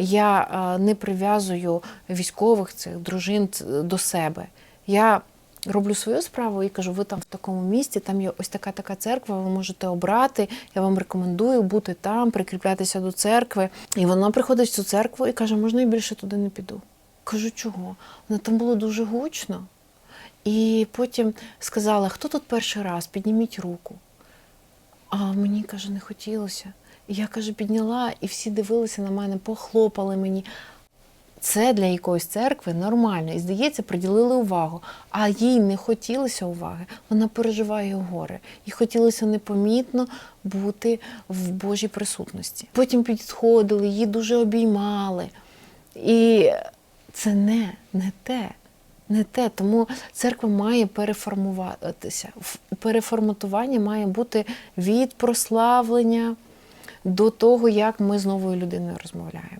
Я е, не прив'язую військових цих дружин до себе. Я роблю свою справу і кажу, ви там в такому місці, там є ось така така церква, ви можете обрати. Я вам рекомендую бути там, прикріплятися до церкви. І вона приходить в цю церкву і каже, можна я більше туди не піду. Кажу, чого? Вона там було дуже гучно. І потім сказала, хто тут перший раз, підніміть руку. А мені каже, не хотілося. Я каже, підняла, і всі дивилися на мене, похлопали мені. Це для якоїсь церкви нормально. І здається, приділили увагу. А їй не хотілося уваги. Вона переживає горе. Їй хотілося непомітно бути в Божій присутності. Потім підходили, її дуже обіймали. І це не, не те. Не те, тому церква має переформуватися. Переформатування має бути від прославлення до того, як ми з новою людиною розмовляємо.